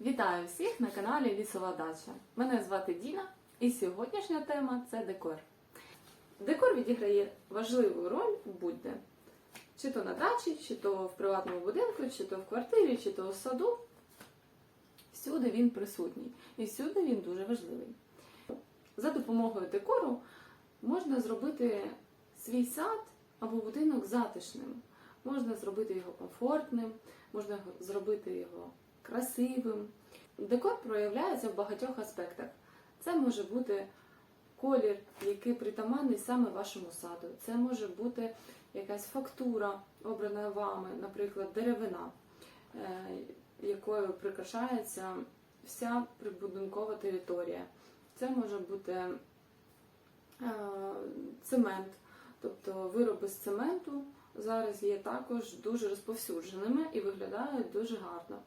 Вітаю всіх на каналі Лісова Дача. Мене звати Діна, і сьогоднішня тема це декор. Декор відіграє важливу роль будь-де. Чи то на дачі, чи то в приватному будинку, чи то в квартирі, чи то в саду. Всюди він присутній і всюди він дуже важливий. За допомогою декору можна зробити свій сад або будинок затишним. Можна зробити його комфортним, можна зробити його красивим. Декор проявляється в багатьох аспектах. Це може бути колір, який притаманний саме вашому саду. Це може бути якась фактура, обрана вами, наприклад, деревина, е, якою прикрашається вся прибудинкова територія. Це може бути е, цемент, тобто вироби з цементу зараз є також дуже розповсюдженими і виглядають дуже гарно.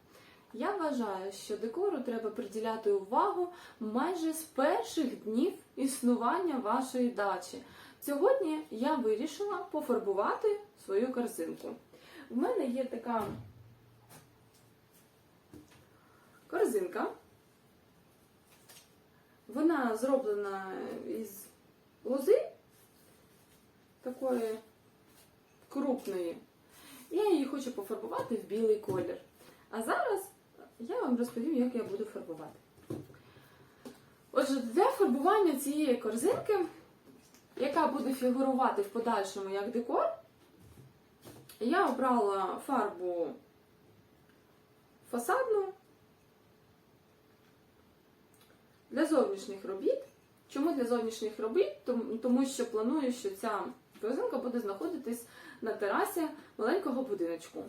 Я вважаю, що декору треба приділяти увагу майже з перших днів існування вашої дачі. Сьогодні я вирішила пофарбувати свою корзинку. В мене є така корзинка. Вона зроблена із лози такої крупної. Я її хочу пофарбувати в білий колір. А зараз я вам розповім, як я буду фарбувати. Отже, для фарбування цієї корзинки, яка буде фігурувати в подальшому як декор, я обрала фарбу фасадну для зовнішніх робіт. Чому для зовнішніх робіт? Тому- що планую, що ця корзинка буде знаходитись на терасі маленького будиночку.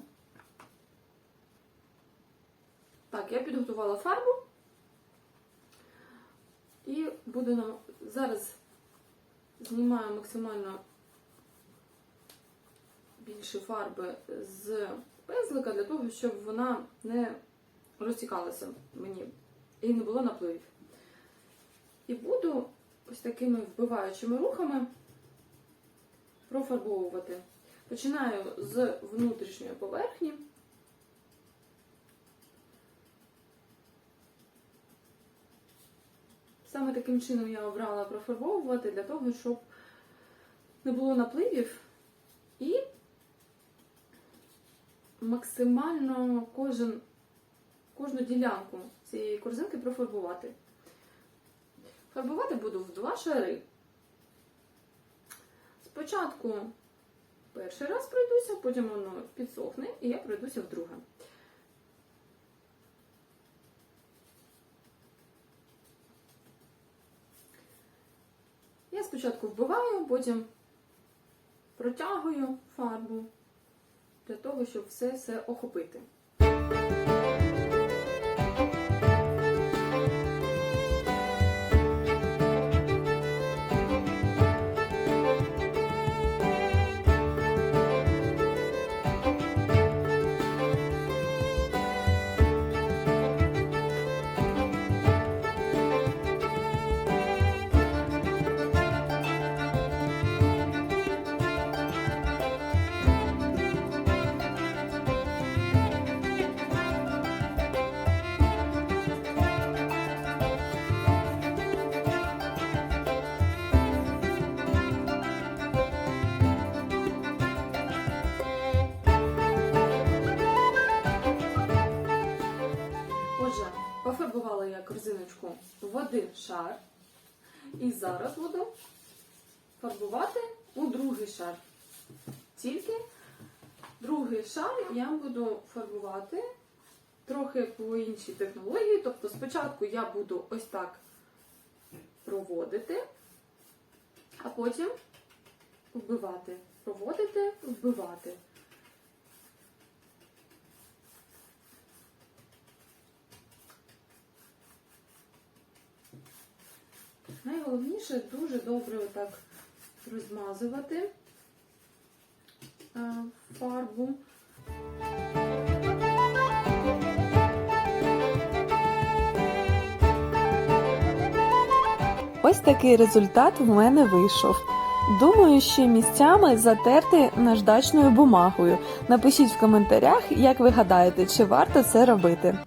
Так, я підготувала фарбу і буду зараз знімаю максимально більше фарби з пензлика для того, щоб вона не розтікалася мені і не було напливів. І буду ось такими вбиваючими рухами профарбовувати. Починаю з внутрішньої поверхні. Саме таким чином я обрала профарбовувати для того, щоб не було напливів і максимально кожен, кожну ділянку цієї корзинки профарбувати. Фарбувати буду в два шари. Спочатку перший раз пройдуся, потім воно підсохне, і я пройдуся вдруге. Я спочатку вбиваю, потім протягую фарбу для того, щоб все все охопити. Отже, пофарбувала я корзиночку в один шар. І зараз буду фарбувати у другий шар. Тільки другий шар я буду фарбувати трохи по іншій технології. Тобто спочатку я буду ось так проводити, а потім вбивати. Проводити, вбивати. Найголовніше дуже добре отак розмазувати е, фарбу. Ось такий результат в мене вийшов. Думаю, що місцями затерти наждачною бумагою. Напишіть в коментарях, як ви гадаєте, чи варто це робити.